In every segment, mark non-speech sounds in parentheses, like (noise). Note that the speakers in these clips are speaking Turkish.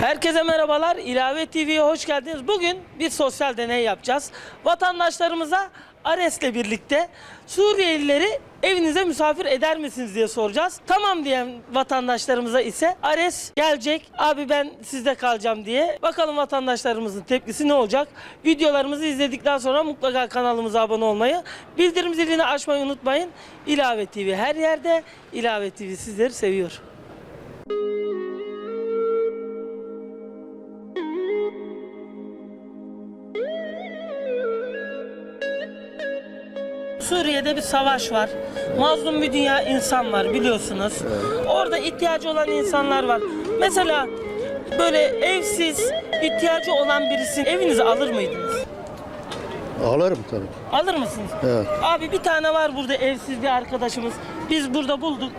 Herkese merhabalar. İlave TV'ye hoş geldiniz. Bugün bir sosyal deney yapacağız. Vatandaşlarımıza Ares'le birlikte Suriyelileri evinize misafir eder misiniz diye soracağız. Tamam diyen vatandaşlarımıza ise Ares gelecek. Abi ben sizde kalacağım diye. Bakalım vatandaşlarımızın tepkisi ne olacak? Videolarımızı izledikten sonra mutlaka kanalımıza abone olmayı, bildirim zilini açmayı unutmayın. İlave TV her yerde. İlave TV sizleri seviyor. Suriye'de bir savaş var. Mazlum bir dünya insan var biliyorsunuz. Orada ihtiyacı olan insanlar var. Mesela böyle evsiz, ihtiyacı olan birisini evinize alır mıydınız? Alırım tabii. Alır mısınız? Evet. Abi bir tane var burada evsiz bir arkadaşımız. Biz burada bulduk.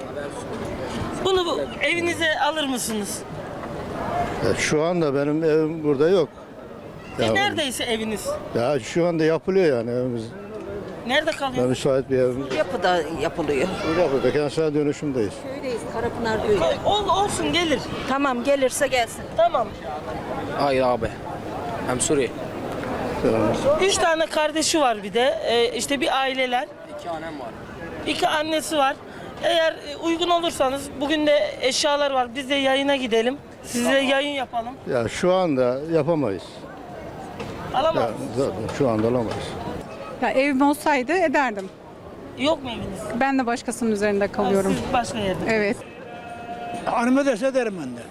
Bunu bu- evinize alır mısınız? Ya şu anda benim evim burada yok. E, Ya, neredeyse eviniz. ya şu anda yapılıyor yani evimiz. Nerede Ya kalıyor? müsait bir evimiz. Yapıda yapılıyor. Burada burada kentsel dönüşümdeyiz. Köydeyiz, Karapınar köyü. Ol, olsun gelir. Tamam gelirse gelsin. Tamam. Hayır abi. Hem Suriye. Üç tane kardeşi var bir de. Ee, işte bir aileler. İki annem var. İki annesi var. Eğer e, uygun olursanız bugün de eşyalar var. Biz de yayına gidelim. Size yayın yapalım. Ya şu anda yapamayız. Alamaz. Ya, zaten şu anda alamayız. Ya evim olsaydı ederdim. Yok mu eviniz? Ben de başkasının üzerinde Ha, kalıyorum. Siz başka yerde. Evet. Hanım ederse ederim ben de.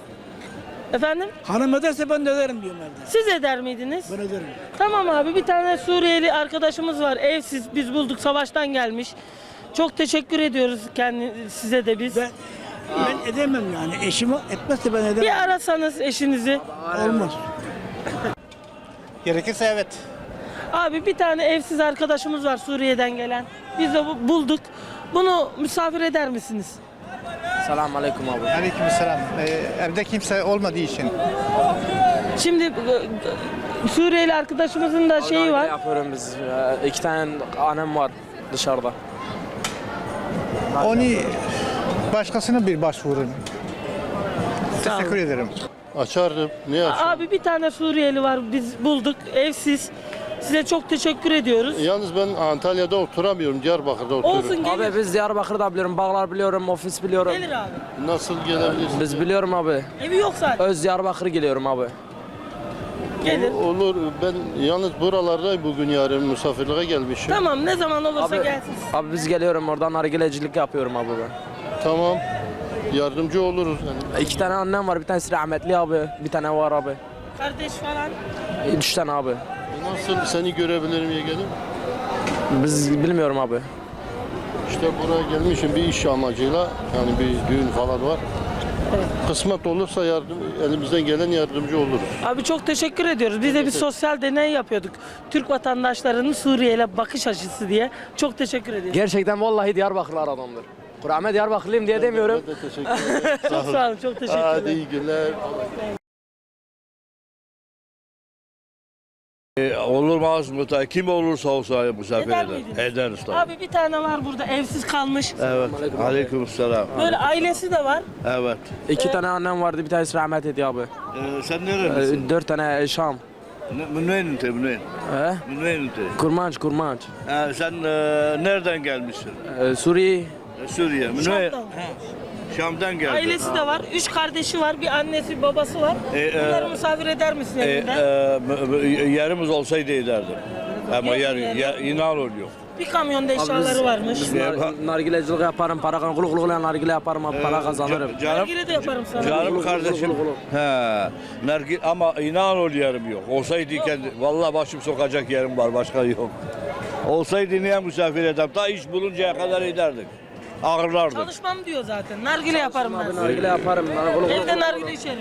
Efendim? Hanım ederse ben de ederim diyorum evde. Siz eder miydiniz? Ben ederim. Tamam abi bir tane Suriyeli arkadaşımız var. Evsiz. Biz bulduk savaştan gelmiş. Çok teşekkür ediyoruz kendi size de biz. Ben, ben edemem yani. Eşim etmezse ben ederim. Bir arasanız eşinizi. Olmaz. Gerekirse evet. Abi bir tane evsiz arkadaşımız var Suriye'den gelen. Biz de bu- bulduk. Bunu misafir eder misiniz? Selamun aleyküm abi. Aleykümselam. Ee, evde kimse olmadığı için. Şimdi e, Suriyeli arkadaşımızın da şeyi var. yapıyorum biz. Ee, İki tane annem var dışarıda. Onu başkasına bir başvurun. Teşekkür ederim. Açarım. Niye açarım? Abi bir tane Suriyeli var. Biz bulduk. Evsiz. Size çok teşekkür ediyoruz. Yalnız ben Antalya'da oturamıyorum. Diyarbakır'da oturuyorum. Olsun gelir. Abi biz Diyarbakır'da biliyorum, Bağlar biliyorum, ofis biliyorum. Gelir abi. Nasıl gelebilirsin? Biz biliyorum abi. Evi yok zaten. Öz Diyarbakır geliyorum abi. Gelir. Olur. Ben yalnız buralardayım bugün yarın misafirliğe gelmişim. Tamam ne zaman olursa Abi, gelsin. abi biz geliyorum oradan nargilecilik yapıyorum abi ben. Tamam. Yardımcı oluruz. Yani. İki tane annem var, bir tanesi rahmetli abi, bir tane var abi. Kardeş falan. Üç tane abi. Nasıl seni görebilirim yeğenim? Biz bilmiyorum abi. İşte buraya gelmişim bir iş amacıyla. Yani bir düğün falan var. Kısmet olursa yardım, elimizden gelen yardımcı oluruz. Abi çok teşekkür ediyoruz. Biz de bir sosyal deney yapıyorduk. Türk vatandaşlarının Suriye'yle bakış açısı diye. Çok teşekkür ediyoruz. Gerçekten vallahi Diyarbakırlar adamdır. Kur'an'da Diyarbakırlıyım diye demiyorum. Ben de teşekkür ederim. (laughs) Çok sağ olun. Çok teşekkür Hadi ederim. iyi günler. Olmaz mı? ta- Kim olursa olsa misafir Eder eder. miydiniz? Ederiz tabii. Abi bir tane var burada evsiz kalmış. Evet. Aleyküm selam. Böyle ailesi de var. Evet. İki tane annem vardı, bir tanesi rahmet etti abi. Ee, sen nerelisin? Ee, Dört tane Şam. Ne- Münveyn ünite, Münveyn. He? Münveyn ünite. Kurmanç, kurmanç. Ha, sen e, nereden gelmişsin? Ee, Suriye. E, Suriye. Münveyn. Şam'dan. Şam'dan geldin. Ailesi de var. Üç kardeşi var. Bir annesi, bir babası var. E, e, Bunları misafir eder misin E, evinde? e, yerimiz olsaydı ederdim. Ama yer, Yer- inan oluyor. bir kamyonda eşyaları varmış. Biz nar- nargilecilik yaparım, para kazanırım. Kuluk kuluk nargile yaparım, abi, para kazanırım. Canım, Nargile de yaparım sana. Canım kardeşim. He. Nergil ama inan ol yerim yok. Olsaydı kendi vallahi başım sokacak yerim var başka yok. Olsaydı niye misafir ederim? Ta iş buluncaya kadar ederdik. Ağırlardık. Çalışmam diyor zaten. Nargile yaparım ben. Abi nargile yaparım. Evde nargile içerim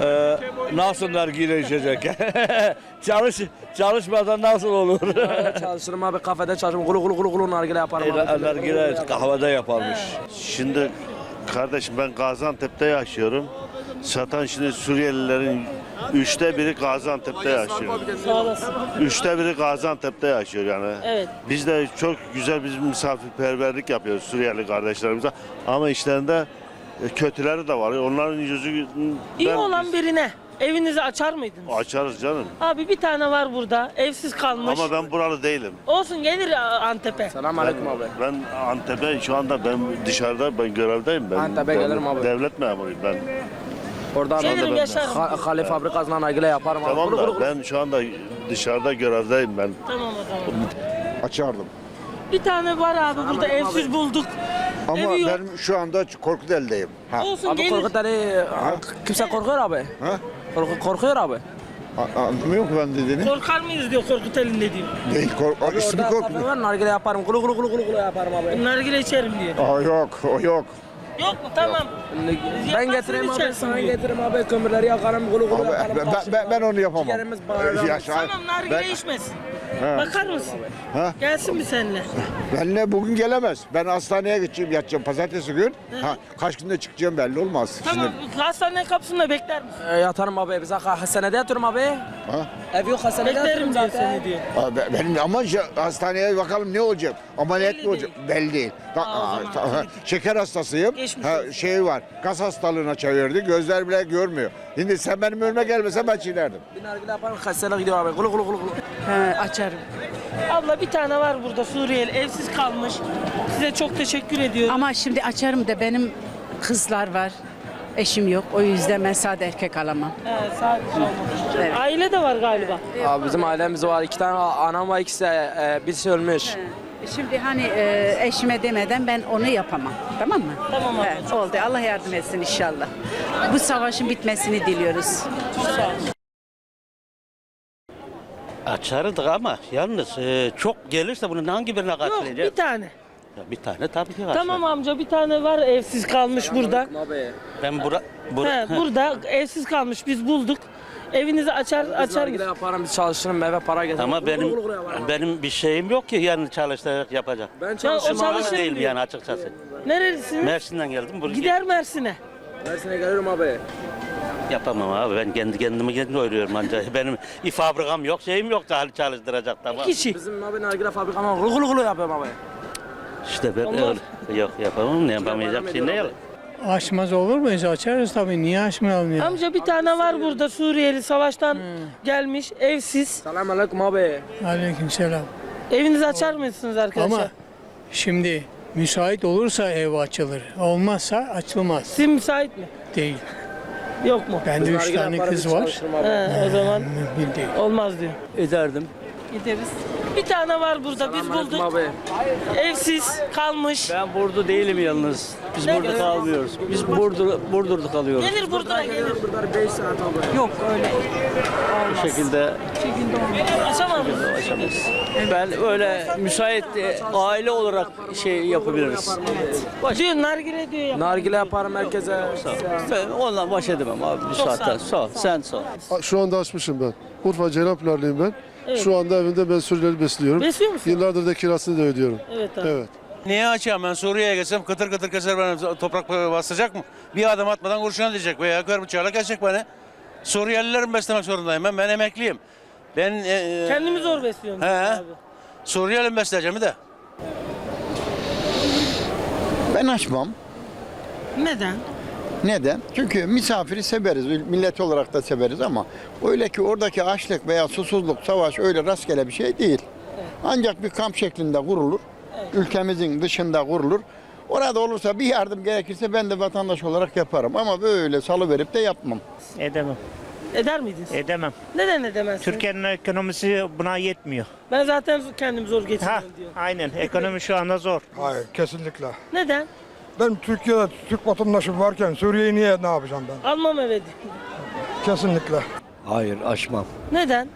diyor. Ee, nasıl nargile içecek? (laughs) Çalış, çalışmadan nasıl olur? Çalışırım abi kafede çalışırım. Kuluk kuluk kuluk kuluk nargile yaparım abi. nargile kahvede yaparmış. Şimdi kardeşim ben Gaziantep'te yaşıyorum. Satan şimdi Suriyelilerin Üçte biri Gaziantep'te yaşıyor. Sağ olasın. Üçte biri Gaziantep'te yaşıyor yani. Evet. Biz de çok güzel bir misafirperverlik yapıyoruz Suriyeli kardeşlerimize. Ama işlerinde e, kötüleri de var. Onların yüzü İyi olan birine evinizi açar mıydınız? açarız canım. Abi bir tane var burada. Evsiz kalmış. Ama ben buralı değilim. Olsun gelir Antep'e. Selam aleyküm abi. Ben Antep'e şu anda ben dışarıda ben görevdeyim ben. Antep'e ben gelirim abi. Devlet memuruyum ben. Oradan Gelirim ben- yaşarım. Ha- Hale fabrikasından nargile yaparım abi. Tamam da ben şu anda dışarıda görevdeyim ben. Tamam o zaman. Açardım. Bir tane var abi burada evsiz bulduk. Ama Evi yok. ben şu anda Korkuteli'deyim. Ha. Olsun Abi gelir. Korkut Ali kimse korkuyor abi. Ha? Korku- korkuyor abi. A- Anlamıyor mu ben dediğini? Korkar mıyız diyor Korkut elinde diyor. Değil, kork Aa, ismi Orada Korkut. var nargile yaparım. Kulu kulu kulu kulu yaparım abi. Nargile içerim diyor. Aa, yok, o yok. Yok mu? Tamam. Ben getireyim abi, sana getireyim abi, kömürleri yakarım, kulu Abi, yaparım. ben, ben, ben, ben onu yapamam. Ciğerimiz bağırır. Ya, Tamam nargile ben, içmesin. Ha. Bakar mısın? Ha? Gelsin mi seninle? benle bugün gelemez. Ben hastaneye gideceğim, yatacağım pazartesi gün. Ha, kaç günde çıkacağım belli olmaz. Tamam. Hastane kapısında bekler misin? Ee, yatarım abi, bize ha- hastanede yatıyorum abi. Ha? Ev yok, hastanede Beklerim diyor zaten. seni diyor. Aa, be- benim ama hastaneye bakalım ne olacak? Ameliyat Belli mı olacak? Belli değil. Ha, Aa, o aa, zaman ta- ha, şeker hastasıyım. Geçmiş olsun. şey var. Gaz hastalığına çevirdi. Gözler bile görmüyor. Şimdi sen benim önüme gelmesen ben çiğnerdim. Bir nargile yaparım, hastaneye gidiyor abi, kulu kulu kulu kulu. açarım. Abla bir tane var burada Suriyeli evsiz kalmış. Size çok teşekkür ediyorum. Ama şimdi açarım da benim kızlar var. Eşim yok. O yüzden ben sade erkek alamam. Evet, sadece olmadı. Evet. Aile de var galiba. Abi bizim ailemiz var, iki tane anam var, ikisi e, birisi ölmüş. Şimdi hani e, eşime demeden ben onu yapamam. Tamam mı? Tamam abla. Evet, oldu. Allah yardım etsin inşallah. Bu savaşın bitmesini diliyoruz. Açardık ama yalnız e, çok gelirse bunun hangi birine Yok karşılayacağız? bir tane. Ya bir tane tabii ki karşılar. Tamam amca bir tane var evsiz kalmış burada. Abi. Ben bura, bura He, (laughs) burada evsiz kalmış biz bulduk. Evinizi açar Biz açar nargile mısın? yaparım, biz çalışırım, eve para getiririm. ama benim benim bir şeyim yok ki yani çalışarak yapacak. Ben çalışırım çalışır- abi. Çalışırım değil diyor. yani açıkçası. Nerelisiniz? Mersin'den geldim buraya. Gider Mersin'e. Mersin'e gelirim abi. Yapamam abi ben kendi kendimi kendi doyuruyorum ancak. (laughs) Benim bir fabrikam yok şeyim yok da çalıştıracak tamam. Kişi. Bizim abi nargile fabrikama kulu kulu yapıyorum abi. İşte ben Olmaz. yok yapamam ne yapamayacak şey ne yalan. Açmaz olur muyuz? Açarız tabii. Niye açmayalım ya? Amca bir tane var burada Suriyeli savaştan gelmiş evsiz. Selamun aleyküm abi. Aleykümselam. Evinizi açar mısınız arkadaşlar? Ama şimdi müsait olursa ev açılır. Olmazsa açılmaz. Sizin müsait mi? Değil. Yok mu? Bende üç Nargile tane kız biz var. abi. He, o zaman Mümkün değil. olmaz diyor. Ederdim. Gideriz. Bir tane var burada biz bulduk. abi. Evsiz kalmış. Ben burada değilim yalnız. Biz Ne? burada kalmıyoruz. Biz Burdur, Burdur'da kalıyoruz. Gelir Burdur'a gelir. Burada 5 saat abi. Yok öyle. Bu şekilde Açamam. yaşamayız. Ben öyle müsait e, aile olarak şey yapabiliriz. Diyor nargile diyor ya. Nargile yaparım herkese. Ben onunla baş edemem abi bu saatten. Sağ ol. Sen sağ ol. Şu anda açmışım ben. Urfa Ceylanpınarlıyım ben. Şu anda evinde ben Suriyeli besliyorum. Besliyor musun? Yıllardır da kirasını da ödüyorum. Evet abi. Evet. Niye açayım ben Suriye'ye geçsem kıtır kıtır keser beni toprak basacak mı? Bir adım atmadan kurşuna diyecek veya kör bıçağıyla kesecek beni. Suriyelileri mi beslemek zorundayım ben? Ben emekliyim. Ben e, Kendimi zor besliyorum. He. abi. Suriyeli mi besleyeceğim de? Ben açmam. Neden? Neden? Çünkü misafiri severiz, millet olarak da severiz ama öyle ki oradaki açlık veya susuzluk, savaş öyle rastgele bir şey değil. Ancak bir kamp şeklinde kurulur, ülkemizin dışında kurulur. Orada olursa bir yardım gerekirse ben de vatandaş olarak yaparım ama böyle salı verip de yapmam. Edemem. Eder miydiniz? Edemem. Neden edemezsiniz? Türkiye'nin ekonomisi buna yetmiyor. Ben zaten kendimi zor geçiriyorum diyor. aynen. Ekonomi şu anda zor. Hayır, kesinlikle. Neden? Ben Türkiye'de Türk vatandaşı varken Suriye'yi niye ne yapacağım ben? Almam eve diyor. Kesinlikle. Hayır açmam. Neden?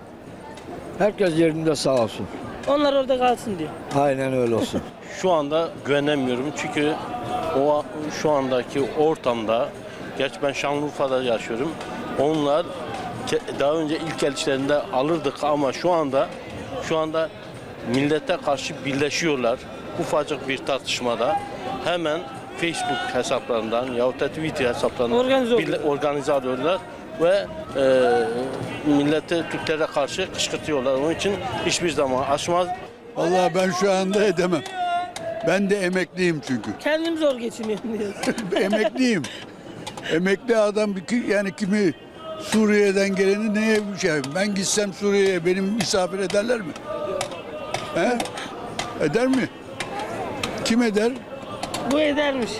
Herkes yerinde sağ olsun. Onlar orada kalsın diyor. Aynen öyle olsun. (laughs) Şu anda güvenemiyorum çünkü o şu andaki ortamda geç ben Şanlıurfa'da yaşıyorum. Onlar daha önce ilk elçilerinde alırdık ama şu anda şu anda millete karşı birleşiyorlar. Ufacık bir tartışmada hemen Facebook hesaplarından yahut da Twitter hesaplarından Organize birle- organize oluyorlar ve e, millete Türklere karşı kışkırtıyorlar. Onun için hiçbir zaman aşmaz. Vallahi ben şu anda edemem. Ben de emekliyim çünkü. (laughs) Kendim zor geçiniyorum diyorsun. (laughs) emekliyim. Emekli adam yani kimi Suriye'den geleni neye bir şey? Ben gitsem Suriye'ye benim misafir ederler mi? He? Eder mi? Kim eder? Bu edermiş.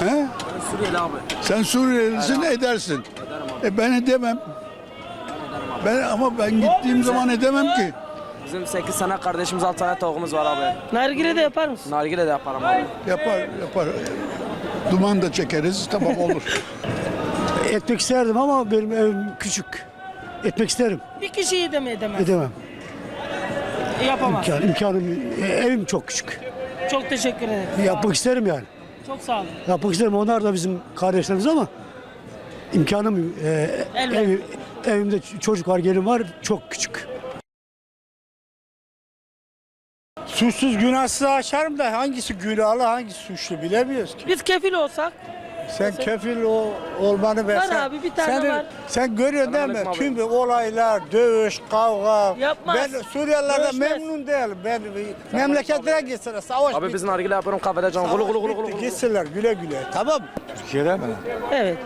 He? Suriyeli abi. Sen Suriyelisin edersin. E ben edemem. Ben ama ben gittiğim zaman edemem ki. Bizim 8 sene kardeşimiz 6 tane tavuğumuz var abi. Nargile de yapar mısın? Nargile de yaparım abi. Yapar yapar. Duman da çekeriz tamam olur. (laughs) Etmek isterdim ama benim evim küçük. Etmek isterim. Bir kişiyi de mi edemez? Edemem. Yapamaz. İmkan, imkanım, evim çok küçük. Çok teşekkür ederim. Yapmak isterim yani. Çok sağ olun. Yapmak isterim. Onlar da bizim kardeşlerimiz ama imkanım, e, Elbette. ev, evimde çocuk var, gelin var, çok küçük. Suçsuz günahsız aşarım da hangisi günahlı hangisi suçlu bilemiyoruz ki. Biz kefil olsak Sen kefil o olmanı ben Var sen, abi, bir tane sen, var. Sen görüyorsun değil mi? Tüm olaylar, dövüş, kavga. Yapmaz. Ben Suriyelilerden memnun değilim. Ben memleketine gitsinler, savaş Abi biz nargile yapıyorum kahvede canım. Gulu gulu gulu gulu. Gitsinler güle güle. Tamam. Türkiye'de mi? evet.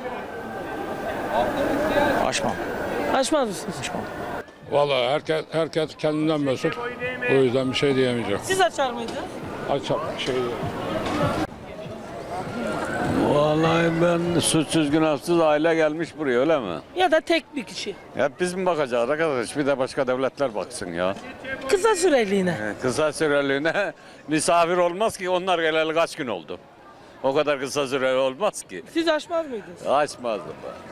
Açmam. Açmaz mısınız? Vallahi herkes herkes kendinden mesut. O yüzden bir şey diyemeyeceğim. Siz açar mıydınız? Açak şey. Vallahi ben suçsuz günahsız aile gelmiş buraya öyle mi? Ya da tek bir kişi. Hep biz mi bakacağız arkadaş? Bir de başka devletler baksın ya. Kısa süreliğine. Kısa süreliğine (laughs) misafir olmaz ki onlar geleli kaç gün oldu. O kadar kısa süreli olmaz ki. Siz açmaz mıydınız? Açmaz.